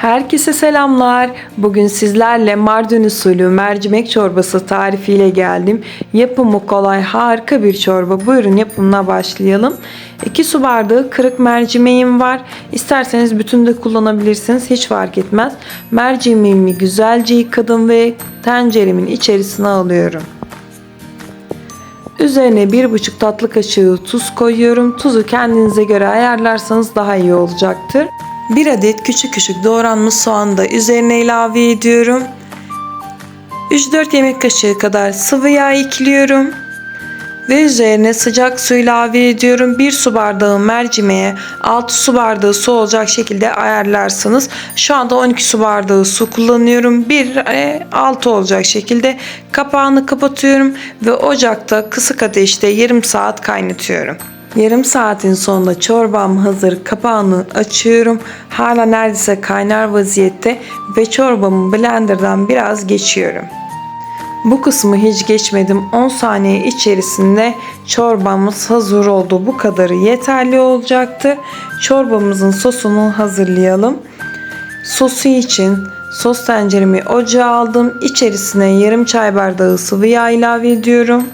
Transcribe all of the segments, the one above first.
Herkese selamlar. Bugün sizlerle Mardin usulü mercimek çorbası tarifiyle geldim. Yapımı kolay, harika bir çorba. Buyurun yapımına başlayalım. 2 su bardağı kırık mercimeğim var. İsterseniz bütün de kullanabilirsiniz. Hiç fark etmez. Mercimeğimi güzelce yıkadım ve tenceremin içerisine alıyorum. Üzerine 1,5 tatlı kaşığı tuz koyuyorum. Tuzu kendinize göre ayarlarsanız daha iyi olacaktır. 1 adet küçük küçük doğranmış soğan da üzerine ilave ediyorum. 3-4 yemek kaşığı kadar sıvı yağ ekliyorum. Ve üzerine sıcak su ilave ediyorum. 1 su bardağı mercimeğe 6 su bardağı su olacak şekilde ayarlarsınız. Şu anda 12 su bardağı su kullanıyorum. 1 6 olacak şekilde kapağını kapatıyorum ve ocakta kısık ateşte yarım saat kaynatıyorum. Yarım saatin sonunda çorbam hazır. Kapağını açıyorum. Hala neredeyse kaynar vaziyette ve çorbamı blenderdan biraz geçiyorum. Bu kısmı hiç geçmedim. 10 saniye içerisinde çorbamız hazır oldu. Bu kadarı yeterli olacaktır. Çorbamızın sosunu hazırlayalım. Sosu için sos tenceremi ocağa aldım. İçerisine yarım çay bardağı sıvı yağ ilave ediyorum.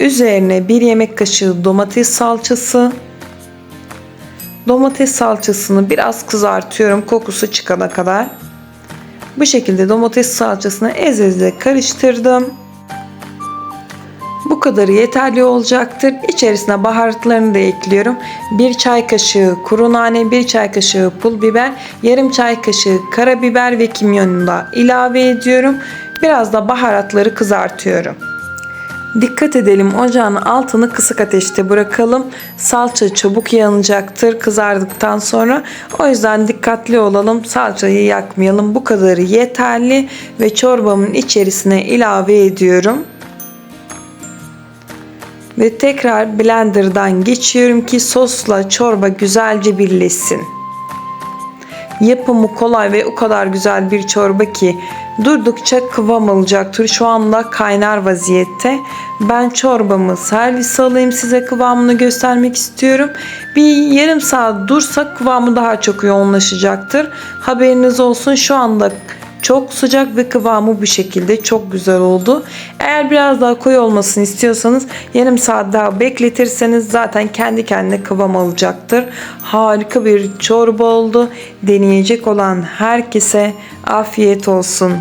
Üzerine bir yemek kaşığı domates salçası. Domates salçasını biraz kızartıyorum kokusu çıkana kadar. Bu şekilde domates salçasını ez ezle karıştırdım. Bu kadarı yeterli olacaktır. İçerisine baharatlarını da ekliyorum. 1 çay kaşığı kuru nane, 1 çay kaşığı pul biber, yarım çay kaşığı karabiber ve kimyonu da ilave ediyorum. Biraz da baharatları kızartıyorum. Dikkat edelim ocağın altını kısık ateşte bırakalım. Salça çabuk yanacaktır kızardıktan sonra. O yüzden dikkatli olalım. Salçayı yakmayalım. Bu kadarı yeterli ve çorbamın içerisine ilave ediyorum. Ve tekrar blenderdan geçiyorum ki sosla çorba güzelce birleşsin. Yapımı kolay ve o kadar güzel bir çorba ki durdukça kıvam alacaktır. Şu anda kaynar vaziyette. Ben çorbamı servis alayım size kıvamını göstermek istiyorum. Bir yarım saat dursa kıvamı daha çok yoğunlaşacaktır. Haberiniz olsun şu anda çok sıcak ve kıvamı bu şekilde çok güzel oldu. Eğer biraz daha koyu olmasını istiyorsanız yarım saat daha bekletirseniz zaten kendi kendine kıvam alacaktır. Harika bir çorba oldu. Deneyecek olan herkese afiyet olsun.